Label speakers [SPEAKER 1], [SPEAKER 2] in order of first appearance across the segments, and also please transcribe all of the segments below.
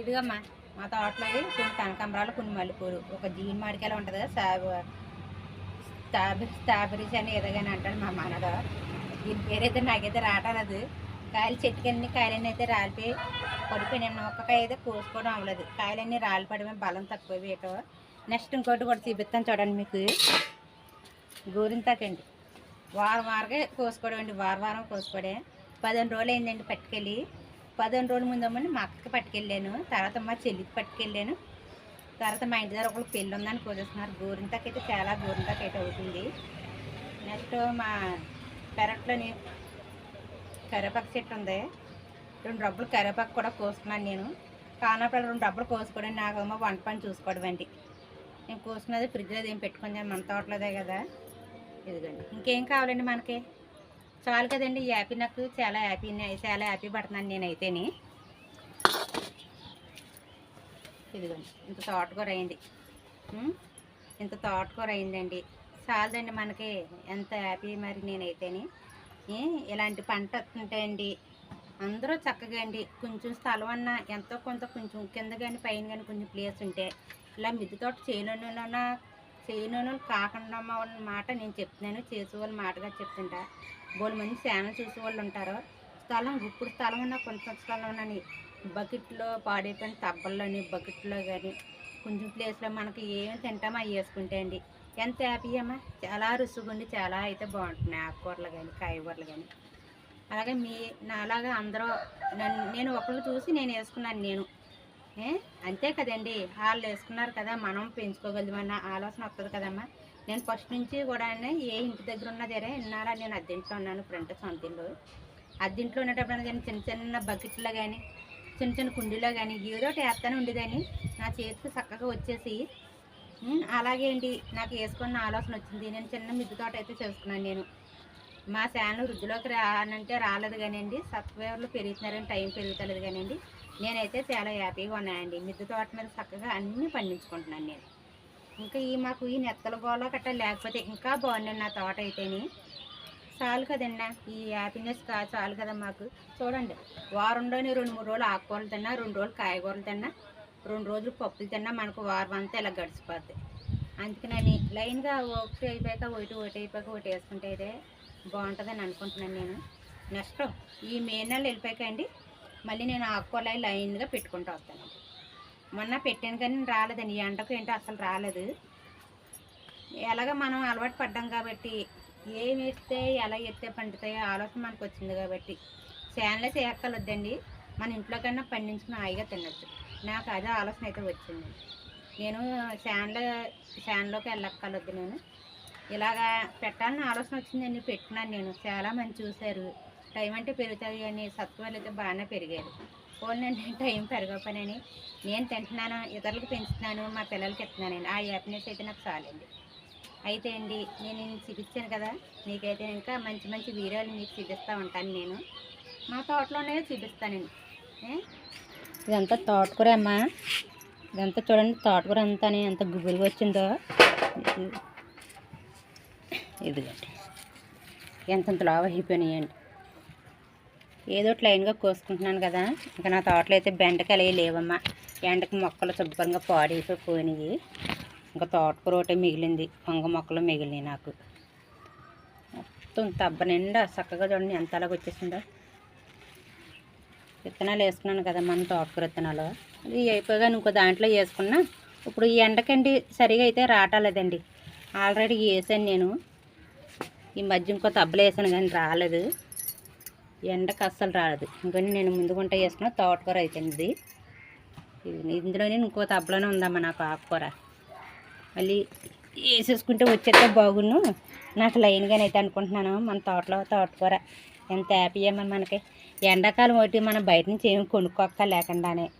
[SPEAKER 1] ఇదిగమ్మా మా తోటలో కొన్ని కనకాంబరాలు కొన్ని మల్లెపూలు. ఒక జీన్ మాడికాయలు ఉంటుంది కదా సాబ్ స్టాబ్ స్టాబెరీస్ అని ఏదోగాని అంటాడు మా మనద దీని పేరైతే నాకైతే రావట్లేదు కాయలు చెట్టుకన్నీ కాయలన్నీ అయితే రాలిపోయి పడిపోయిన ఒక్క కాయ అయితే కోసుకోవడం అవ్వలేదు. కాయలన్నీ రాలిపడమే బలం తక్కువ వేయటం నెక్స్ట్ ఇంకోటి కూడా చూపిస్తాను చూడండి మీకు. గోరింతాకండి. వారం వారగా కోసుకోవడం అండి వారం వారం కోసుకోవడే పదిహేను రోజులు అయిందండి పట్టుకెళ్ళి. పదిహేను రోజుల ముందమ్మని మా అక్కకి పట్టుకెళ్ళాను. తర్వాత మా చెల్లికి పట్టుకెళ్ళాను. తర్వాత మా ఇంటి దగ్గర ఒకళ్ళు పెళ్ళి ఉందని కోసేస్తున్నారు. గోరింతకైతే చాలా గోరింతకైతే అవుతుంది. నెక్స్ట్ మా పెరట్లోని కరివేపాకు చెట్టు ఉంది. రెండు డబ్బులు కరివేపాకు కూడా కోసుకున్నాను నేను. కానప్పుడు రెండు డబ్బులు కోసుకోవడం నాకేమో వంట పని చూసుకోవడం అండి. నేను కోసుకున్నది ఫ్రిడ్జ్లో ఏం పెట్టుకుందాం మన తోటలోదే కదా. ఇదిగోండి. ఇంకేం కావాలండి మనకి? చాలు కదండి ఈ హ్యాపీ నాకు చాలా హ్యాపీ చాలా హ్యాపీ పడుతున్నాను నేనైతేని. ఇదిగోండి ఇంత తోటకూర అయింది. ఇంత తోటకూర అయిందండి. చాలదండి మనకి ఎంత హ్యాపీ మరి నేనైతేని. ఇలాంటి పంట వస్తుంటాయండి అందరూ చక్కగా అండి కొంచెం స్థలం అన్నా ఎంతో కొంత కొంచెం కింద కానీ పైన కానీ కొంచెం ప్లేస్ ఉంటే ఇలా మిద్దె తోట చేయనున్న చేయను కాకుండా మాట నేను చెప్తున్నాను చేసే వాళ్ళ మాటగా చెప్తుంటా. బోలు మంది ఛానల్ చూసే వాళ్ళు ఉంటారు. స్థలం ఇప్పుడు స్థలం ఉన్న కొంత స్థలం ఉన్నని బకెట్లో పాడైపోయిన తబ్బల్లోని బకెట్లో కానీ కొంచెం ప్లేస్లో మనకి ఏం తింటామో అవి వేసుకుంటే అండి. ఎంత హ్యాపీ అమ్మా? చాలా రుచిగుండి చాలా అయితే బాగుంటున్నాయి ఆకుకూరలు కానీ కాయగూరలు కానీ అలాగే మీ నాలాగా అందరూ నన్ను నేను ఒకళ్ళు చూసి నేను వేసుకున్నాను నేను. అంతే కదండి. వాళ్ళు వేసుకున్నారు కదా మనం పెంచుకోగలమన్న ఆలోచన వస్తుంది కదమ్మా. నేను ఫస్ట్ నుంచి కూడా ఏ ఇంటి దగ్గర ఉన్న దగ్గర ఇన్నారా నేను అద్దెంట్లో ఉన్నాను ఫ్రంట్ సొంత ఇల్లు అద్దెంట్లో ఉండేటప్పుడు కానీ చిన్న చిన్న బకెట్లో కానీ చిన్న చిన్న కుండీలో కానీ ఏదో ఒకటి వేస్తానే ఉండేదని నా చేతికి చక్కగా వచ్చేసి అలాగే అండి నాకు వేసుకున్న ఆలోచన వచ్చింది. నేను చిన్న మిద్దె తోట అయితే చేసుకున్నాను నేను. మా శాను వృద్ధిలోకి రానంటే రాలేదు కానివ్వండి సత్వేవర్లు పెరుగుతున్నారని టైం పెరుగుతలేదు కానివ్వండి నేనైతే చాలా హ్యాపీగా ఉన్నాయండి మిద్దె తోట మీద చక్కగా అన్నీ పండించుకుంటున్నాను నేను. ఇంకా ఈ మాకు ఈ నెత్తల గోళ గట్రా లేకపోతే ఇంకా బాగుండండి నా తోట అయితేని. చాలు కదండి ఈ హ్యాపీనెస్ కా చాలు కదా మాకు. చూడండి వారంలోనే రెండు మూడు రోజులు ఆకుకూరలు తిన్నా రెండు రోజులు కాయగూరలు తిన్నా రెండు రోజులు పప్పులు తిన్నా మనకు వారం అంతా ఇలా గడిచిపోద్ది. అందుకనని లైన్గా ఒకటి అయిపోయాక ఒకటి ఒకటి అయిపోయాక ఒకటి వేసుకుంటే అయితే బాగుంటుందని అనుకుంటున్నాను నేను. నెక్స్ట్ ఈ మే నెల వెళ్ళిపోయాక అండి మళ్ళీ నేను ఆకుకూరలు లైన్గా పెట్టుకుంటూ వస్తాను. మొన్న పెట్టాను కానీ రాలేదండి. ఎండకు ఏంటో అసలు రాలేదు. ఎలాగ మనం అలవాటు పడ్డాం కాబట్టి ఏం వేస్తే ఎలా ఎత్తే పండుతాయో ఆలోచన మనకు వచ్చింది కాబట్టి చేనలే చేయక్కర్లేదండి. మన ఇంట్లో కన్నా పండించుకుని హాయిగా తినచ్చు. నాకు అదే ఆలోచన అయితే వచ్చింది. నేను ఫ్యాన్లో శాన్లోకి వెళ్ళక్కర్లేదు నేను. ఇలాగా పెట్టాలని ఆలోచన వచ్చిందండి. పెట్టినాను నేను. చాలా మంది చూశారు. టైం అంటే పెరుగుతుంది కానీ సత్వాలు అయితే బాగానే పెరిగారు పోలండి టైం పెరగకపోయినని నేను తింటున్నాను ఇతరులకు పెంచుతున్నాను మా పిల్లలకి ఇస్తున్నానండి ఆ హ్యాపీనెస్ అయితే నాకు చాలండి. అయితే అండి నేను చూపించాను కదా మీకైతే ఇంకా మంచి మంచి వీడియోలు మీకు చూపిస్తూ ఉంటాను నేను. మా తోటలోనే చూపిస్తానండి. ఇదంతా తోటకూర అమ్మా. ఇదంతా చూడండి తోటకూర అంతా ఎంత గుబురుగా వచ్చిందో. ఇదిగోండి. ఎంతంత లావు అయిపోయినాయండి. ఏదో ఒకటి లైన్గా కోసుకుంటున్నాను కదా. ఇంకా నా తోటలో అయితే బెండకాయలు అవి లేవమ్మా. ఎండకి మొక్కలు శుభ్రంగా పాడేసి పోయినాయి ఇంకా తోటకూర ఒకటే మిగిలింది. వంగ మొక్కలు మిగిలినాయి నాకు. మొత్తం తబ్బ నిండా చక్కగా చూడండి ఎంత అలాగ వచ్చేసిందో. విత్తనాలు వేసుకున్నాను కదా మన తోటకూర విత్తనాలు. ఇది అయిపోగా ఇంకో దాంట్లో వేసుకున్నా ఇప్పుడు ఈ ఎండకండి సరిగా అయితే రావటాలేదండి. ఆల్రెడీ వేసాను నేను. ఈ మధ్య ఇంకో తబ్బలు వేసాను కానీ రాలేదు. ఎండకు అస్సలు రాలేదు ఇంకొని నేను ముందు గుంట వేసుకున్న తోటకూర అయితే ఇది ఇందులోనే ఇంకో తబ్బలోనే ఉందమ్మా నాకు ఆకుకూర. మళ్ళీ వేసేసుకుంటే వచ్చేస్తే బాగున్ను. నాకు లైన్గానే అయితే అనుకుంటున్నాను మన తోటలో తోటకూర. ఎంత హ్యాపీ అమ్మా మనకి. ఎండాకాలం ఒకటి మనం బయట నుంచి ఏమి కొనుక్కోక్క లేకుండానే.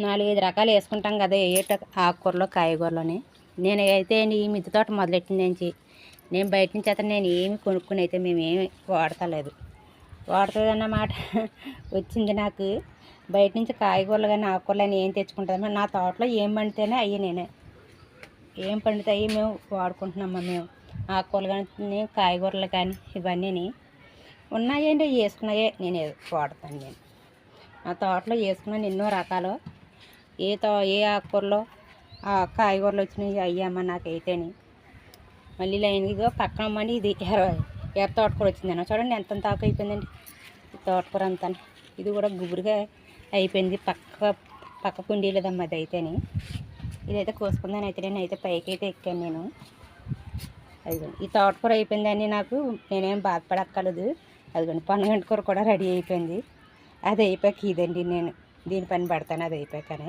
[SPEAKER 1] నాలుగైదు రకాలు వేసుకుంటాం కదా ఏ ఆకుకూరలో కాయగూరలోని. నేను అయితే ఈ మిద్దె తోట మొదలెట్టిన నుంచి నేను బయట నుంచి అతను నేను ఏమి కొనుక్కుని అయితే మేము ఏమి వాడతలేదు. వాడుతుందన్నమాట వచ్చింది నాకు. బయట నుంచి కాయగూరలు కానీ ఆకుకూరలు అని ఏం తెచ్చుకుంటుందమ్మా నా తోటలో ఏం పండితేనే అయ్యి నేనే. ఏం పండుతాయి మేము వాడుకుంటున్నామా మేము. ఆకుకూరలు కానీ కాయగూరలు కానీ ఇవన్నీ ఉన్నాయండి వేసుకున్నాయే. నేను వాడతాను నేను. నా తోటలో వేసుకున్నాను ఎన్నో రకాలు. ఏ తో ఏ ఆకుకూరలో ఆ కాయగూరలు వచ్చినాయి అయ్యమ్మ నాకైతేని. మళ్ళీ లైన్గా పక్కన మళ్ళీ ఇది ఎర్ర ఎర్ర తోటకూర వచ్చిందన్న చూడండి ఎంత తాకు అయిపోయిందండి. ఈ తోటకూర అంతా. ఇది కూడా గుబురుగా అయిపోయింది. పక్క పక్క కుండీలేదమ్మా అది అయితేని. ఇదైతే కోసుకుందాని అయితే నేను అయితే పైకి అయితే ఎక్కాను నేను. అదిగోండి. ఈ తోటకూర అయిపోయిందని నాకు. నేనేం బాధపడక్కర్లేదు. అదిగోండి పన్నగంట కూర కూడా రెడీ అయిపోయింది. అది అయిపోయాక ఇదండి నేను. దీని పని పడతాను అది అయిపోయాకనే.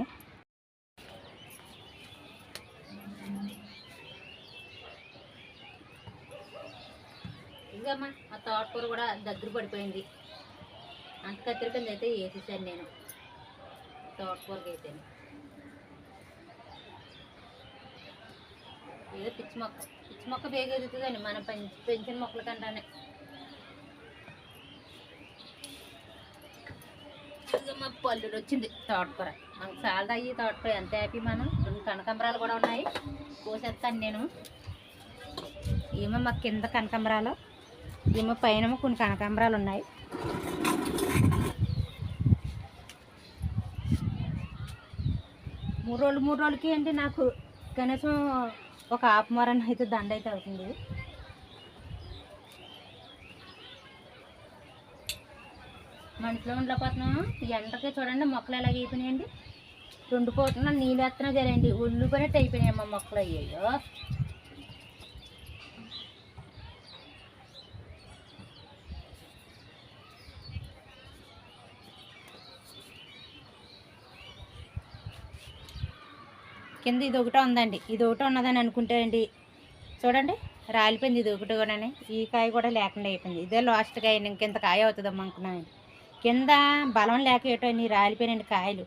[SPEAKER 1] ఇదిగమ్మా ఆ తోటకూర కూడా దగ్గర పడిపోయింది. అంత కత్తిరి కింద అయితే వేసేసాను నేను. తోటకూరకి అయితే. ఏదో పిచ్చి మొక్క. పిచ్చి మొక్క బేగా ఎదుగుతుందండి మనం పెంచి పెంచిన మొక్కల కంటానే. ఇదిగమ్మా పల్లుడు వచ్చింది తోటకూర మనకు చాలా అయ్యి తోటకూర ఎంత హ్యాపీ మనం. రెండు కనకాంబరాలు కూడా ఉన్నాయి. కోసేస్తాను నేను. ఏమో మా కింద కనకాంబరాలు. ఏమో పైన కొన్ని కనకాంబరాలు ఉన్నాయి. మూడు రోజులు మూడు రోజులకి అంటే నాకు కనీసం ఒక ఆపమరణ అయితే దండ అయితే అవుతుంది. మనసులో ఉండలేకపోతున్నాం ఈ చూడండి మొక్కలు ఎలాగ అయిపోయినాయండి. రెండు పూటలు నీళ్ళు వేస్తున్నా జరండి ఒళ్ళు పనట్టు అయిపోయినాయి మా మొక్కలు. అయ్యాయో కింద ఇది ఒకటే ఉందండి. ఇది ఒకటే ఉన్నదని అనుకుంటే అండి చూడండి రాలిపోయింది ఇది ఒకటి కూడా ఈ కాయ కూడా లేకుండా అయిపోయింది. ఇదే లాస్ట్ కాయ ఇంకెంత కాయ అవుతుందమ్మా అనుకున్నానండి కింద బలం లేక ఏటో అని కాయలు.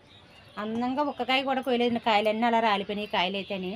[SPEAKER 1] అందంగా ఒక్క కాయ కూడా కోయలేదు కాయలు అన్నీ అలా రాలిపోయినాయి. కాయలు అయితేనే